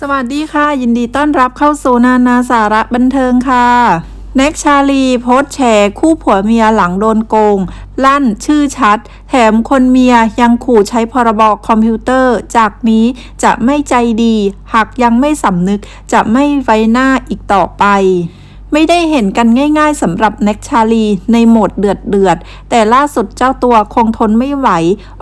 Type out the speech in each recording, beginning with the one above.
สวัสดีค่ะ ยินดีต้อนรับเข้าสู่นานาสาระบันเทิงค่ะแน็กชาลีโพสแชร์คู่ผัวเมียหลังโดนโกง ลั่นชื่อชัด แถมคนเมียยังขู่ใช้พรบคอมพิวเตอร์ จากนี้จะไม่ใจดี หากยังไม่สำนึกจะไม่ไว้หน้าอีกต่อไป ไม่ได้เห็นกันง่าย ๆสำหรับแน็กชาลีในโหมดเดือดเดือดๆแต่ล่าสุดเจ้าตัวคงทนไม่ไหว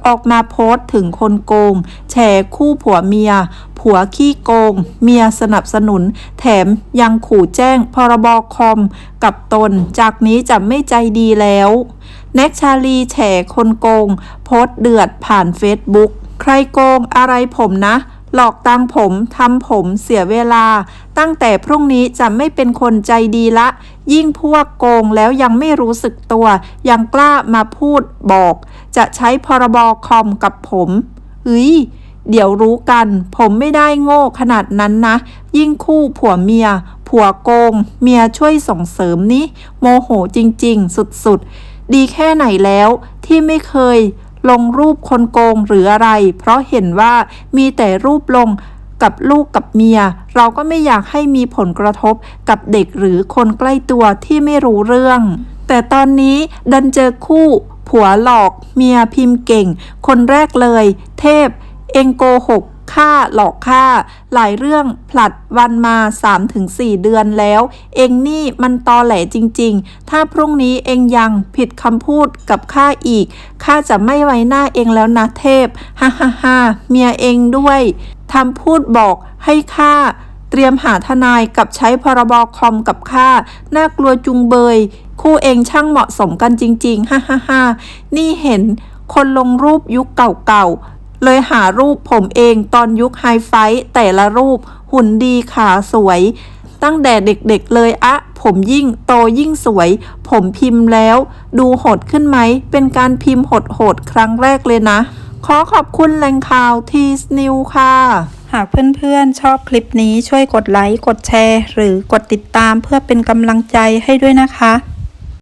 ออกมาโพสต์ถึงคนโกงแฉคู่ผัวเมีย ผัวขี้โกง เมียสนับสนุน แถมยังขู่แจ้งพรบคอม กับตน จากนี้จะไม่ใจดีแล้วแน็กชาลีแฉคนโกง โพสต์เดือดผ่านเฟซบุ๊กใครโกงอะไรผมนะ หลอกตังผมทำผมเสียเวลา ตั้งแต่พรุ่งนี้จะไม่เป็นคนใจดีละ ยิ่งพวกโกงแล้วยังไม่รู้สึกตัว ยังกล้ามาพูดบอก จะใช้พรบคอมกับผมเฮ้ยเดี๋ยวรู้กัน ผมไม่ได้โง่ขนาดนั้นนะ ยิ่งคู่ผัวเมีย ผัวโกง เมียช่วยส่งเสริมนี่โมโหจริง ๆ สุด ๆ ดีแค่ไหนแล้วที่ไม่เคย ลงรูปคนโกงหรืออะไร เพราะเห็นว่ามีแต่รูปลงกับลูกกับเมีย เราก็ไม่อยากให้มีผลกระทบกับเด็กหรือคนใกล้ตัวที่ไม่รู้เรื่อง แต่ตอนนี้ดันเจอคู่ผัวหลอกเมียพิมพ์เก่ง คนแรกเลย เทพ เองโกหก ฆ่าหลอกฆ่า หลายเรื่องผลัดวันมา 3-4 เดือนแล้ว เองนี่มันตอแหลจริง ๆ ถ้าพรุ่งนี้เองยังผิดคำพูดกับข้าอีกข้าจะไม่ไว้หน้าเองแล้วนะเทพฮ่าฮ่าฮ่าเมียเองด้วยทำพูดบอกให้ข้าเตรียมหาทนายกับใช้พรบคอมกับข้าน่ากลัวจุงเบย คู่เองช่างเหมาะสมกันจริง ๆ ฮ่าฮ่าฮ่านี่เห็นคนลงรูปยุคเก่าๆ เลยหารูปผมเองตอนยุคไฮไฟแต่ละรูปหุ่นดีขาสวย ตั้งแต่เด็กๆเลยอะ ผมยิ่งโตยิ่งสวย ผมพิมพ์แล้ว ดูโหดขึ้นไหม เป็นการพิมพ์โหดๆครั้งแรกเลยนะ ขอขอบคุณแหล่งข่าวทีสนิวค่ะหากเพื่อนๆ ชอบคลิปนี้ช่วยกดไลค์ กดแชร์ หรือกดติดตามเพื่อเป็นกำลังใจให้ด้วยนะคะ